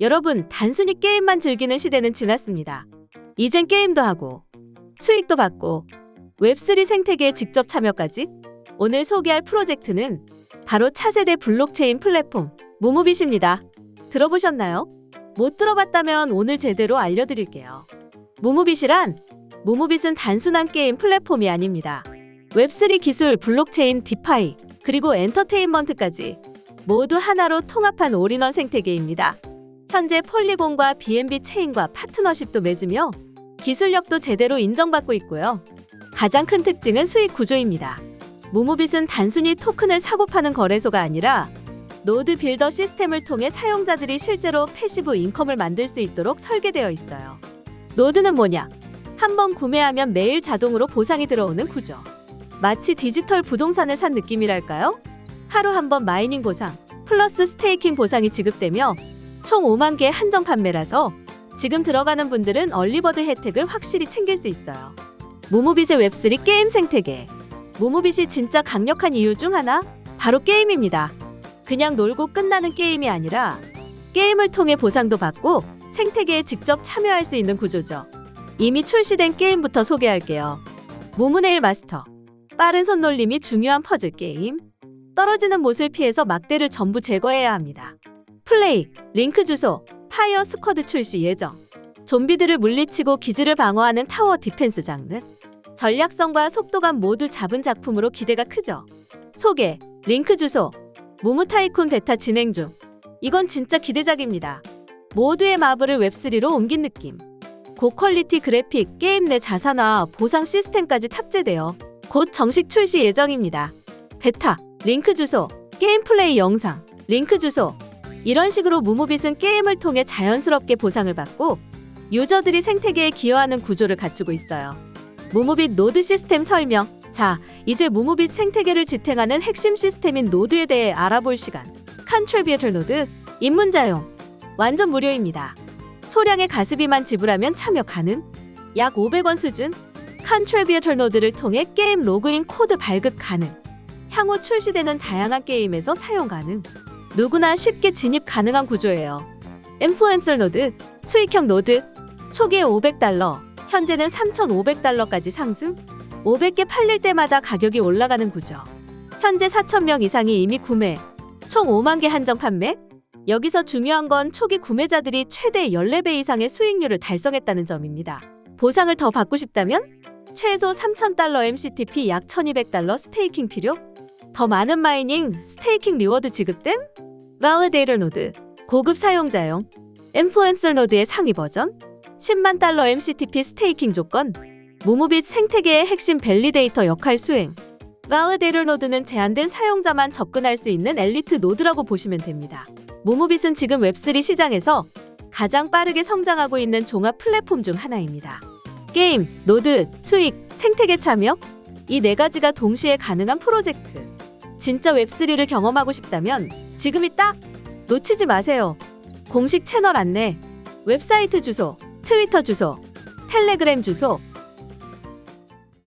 여러분, 단순히 게임만 즐기는 시대는 지났습니다. 이젠 게임도 하고, 수익도 받고, 웹3 생태계에 직접 참여까지? 오늘 소개할 프로젝트는 바로 차세대 블록체인 플랫폼, 무무빗입니다. 들어보셨나요? 못 들어봤다면 오늘 제대로 알려드릴게요. 무무빗이란, 무무빗은 단순한 게임 플랫폼이 아닙니다. 웹3 기술, 블록체인, 디파이, 그리고 엔터테인먼트까지 모두 하나로 통합한 올인원 생태계입니다. 현재 폴리곤과 BNB 체인과 파트너십도 맺으며 기술력도 제대로 인정받고 있고요. 가장 큰 특징은 수익 구조입니다. 무무빗은 단순히 토큰을 사고 파는 거래소가 아니라 노드 빌더 시스템을 통해 사용자들이 실제로 패시브 인컴을 만들 수 있도록 설계되어 있어요. 노드는 뭐냐? 한 번 구매하면 매일 자동으로 보상이 들어오는 구조. 마치 디지털 부동산을 산 느낌이랄까요? 하루 한 번 마이닝 보상, 플러스 스테이킹 보상이 지급되며 총 5만 개 한정 판매라서 지금 들어가는 분들은 얼리버드 혜택을 확실히 챙길 수 있어요. 무무빗의 웹3 게임 생태계. 무무빗이 진짜 강력한 이유 중 하나? 바로 게임입니다. 그냥 놀고 끝나는 게임이 아니라 게임을 통해 보상도 받고 생태계에 직접 참여할 수 있는 구조죠. 이미 출시된 게임부터 소개할게요. 무문의 마스터. 빠른 손놀림이 중요한 퍼즐 게임. 떨어지는 못을 피해서 막대를 전부 제거해야 합니다. 플레이, 링크 주소, 파이어 스쿼드 출시 예정. 좀비들을 물리치고 기지를 방어하는 타워 디펜스 장르. 전략성과 속도감 모두 잡은 작품으로 기대가 크죠. 소개, 링크 주소, 무무 타이쿤 베타 진행 중. 이건 진짜 기대작입니다. 모두의 마블을 웹3로 옮긴 느낌. 고퀄리티 그래픽, 게임 내 자산화, 보상 시스템까지 탑재되어 곧 정식 출시 예정입니다. 베타, 링크 주소, 게임 플레이 영상, 링크 주소. 이런 식으로 무무빗은 게임을 통해 자연스럽게 보상을 받고 유저들이 생태계에 기여하는 구조를 갖추고 있어요. 무무빗 노드 시스템 설명. 자, 이제 무무빗 생태계를 지탱하는 핵심 시스템인 노드에 대해 알아볼 시간. 컨트리뷰터 노드, 입문자용. 완전 무료입니다. 소량의 가스비만 지불하면 참여 가능. 약 500원 수준. 컨트리뷰터 노드를 통해 게임 로그인 코드 발급 가능. 향후 출시되는 다양한 게임에서 사용 가능. 누구나 쉽게 진입 가능한 구조예요. 인플루엔서 노드, 수익형 노드, 초기에 500달러, 현재는 3,500달러까지 상승. 500개 팔릴 때마다 가격이 올라가는 구조. 현재 4,000명 이상이 이미 구매. 총 5만 개 한정 판매. 여기서 중요한 건 초기 구매자들이 최대 14배 이상의 수익률을 달성했다는 점입니다. 보상을 더 받고 싶다면 최소 3,000달러 MCTP 약 1,200달러 스테이킹 필요? 더 많은 마이닝, 스테이킹 리워드 지급됨? 발리데이터 노드, 고급 사용자용, 인플루엔서 노드의 상위 버전, 10만 달러 MCTP 스테이킹 조건, 무무빗 생태계의 핵심 밸리데이터 역할 수행. 발리데이터 노드는 제한된 사용자만 접근할 수 있는 엘리트 노드라고 보시면 됩니다. 무무빗은 지금 웹3 시장에서 가장 빠르게 성장하고 있는 종합 플랫폼 중 하나입니다. 게임, 노드, 수익, 생태계 참여 이 네 가지가 동시에 가능한 프로젝트. 진짜 웹3를 경험하고 싶다면 지금이 딱 놓치지 마세요. 공식 채널 안내, 웹사이트 주소, 트위터 주소, 텔레그램 주소,